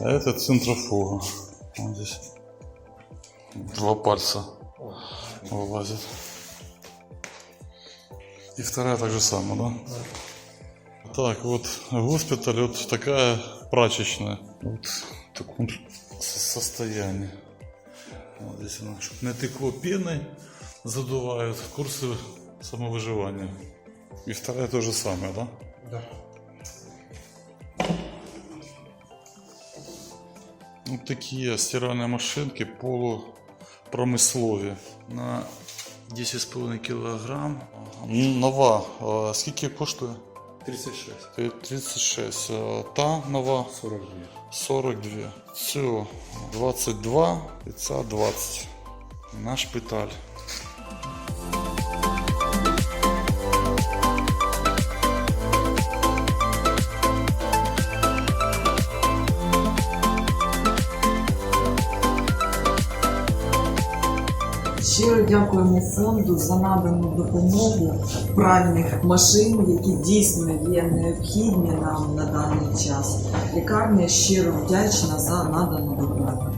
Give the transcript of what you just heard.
А это центрофуга. Вот здесь два пальца вылазит. И вторая так же самое, да? Так, вот госпиталь, вот такая прачечная. Вот в таком со- состоянии. Вот здесь она, чтобы не текло пеной, задувают курсы самовыживания. И вторая то же самое, да? Да. Вот такие стиральные машинки полупромислові на 10,5 кг. Нова. Скільки коштує? 36. Е, 36. Та нова 42. 42. Цю 22 і ця 20. На шпиталь. Щиро дякуємо фонду за надану допомогу пральних машин, які дійсно є необхідні нам на даний час. Лікарня щиро вдячна за надану допомогу.